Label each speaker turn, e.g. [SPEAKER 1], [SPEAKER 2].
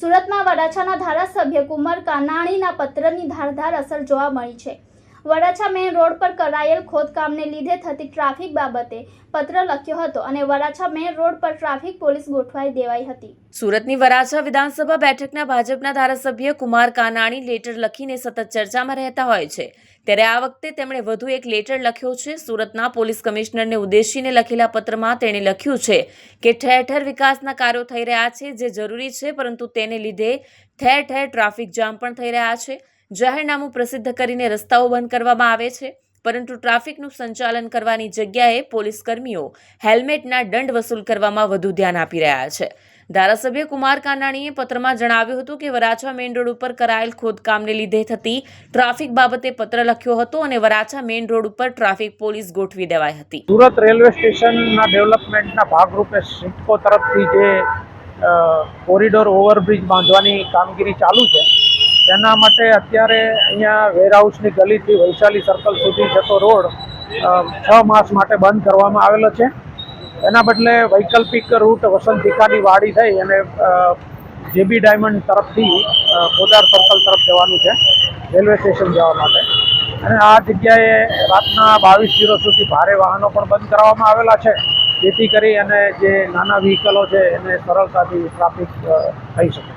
[SPEAKER 1] સુરતમાં વડાછાના ધારાસભ્ય કુમાર કાનાણીના પત્રની ધારધાર અસર જોવા મળી છે. વરાછા મેઇન રોડ પર કરાયેલ ખોદકામને લીધે થતી ટ્રાફિક બાબતે પત્ર લખ્યો હતો અને વરાછા મેઇન રોડ પર ટ્રાફિક પોલીસ ગોઠવાઈ દેવાઈ હતી.
[SPEAKER 2] સુરતની વરાછા વિધાનસભા બેઠકના ભાજપના ધારાસભ્ય કુમાર કાનાણી લેટર લખીને સતત ચર્ચામાં રહેતા હોય છે. ત્યારે આ વખતે તેમણે વધુ એક લેટર લખ્યો છે. સુરતના પોલીસ કમિશનરને ઉદ્દેશીને લખેલા પત્રમાં તેણે લખ્યું છે કે ઠેર ઠેર વિકાસના કાર્યો થઈ રહ્યા છે, જે જરૂરી છે, પરંતુ તેને લીધે ઠેર ઠેર ટ્રાફિક જામ પણ થઈ રહ્યા છે. જાહેરનામું પ્રસિદ્ધ કરીને રસ્તાઓ બંધ કરવામાં આવે છે, પરંતુ ટ્રાફિકનું સંચાલન કરવાની જગ્યાએ પોલીસ કર્મીઓ હેલ્મેટના દંડ વસૂલ કરવામાં વધુ ધ્યાન આપી રહ્યા છે. ધારાસભ્ય કુમાર કાનાણીએ પત્રમાં જણાવ્યું હતું કે વરાછા મેઇન રોડ ઉપર કરાયેલ ખોદકામને લીધે થતી ટ્રાફિક બાબતે પત્ર લખ્યો હતો અને વરાછા મેઇન રોડ ઉપર ટ્રાફિક પોલીસ ગોઠવી દેવાઈ હતી.
[SPEAKER 3] સુરત રેલવે સ્ટેશનના ડેવલપમેન્ટના ભાગરૂપે સિડકો તરફથી જે કોરિડોર ઓવરબ્રિજ બાંધવાની કામગીરી ચાલુ છે તેના માટે અત્યારે અહીંયા વેરહાઉસની ગલીથી વૈશાલી સર્કલ સુધી જતો રોડ છ માસ માટે બંધ કરવામાં આવેલો છે. એના બદલે વૈકલ્પિક રૂટ વસંત ભીખાની વાડી થઈ અને જેબી ડાયમંડ તરફથી અ, પોદાર સર્કલ તરફ જવાનું છે રેલવે સ્ટેશન જવા માટે. અને આ જગ્યાએ રાતના બાવીસ જીરો સુધી ભારે વાહનો પણ બંધ કરવામાં આવેલા છે. જેથી કરી અને જે નાના વ્હીકલો છે એને સરળતાથી ટ્રાફિક થઈ શકે.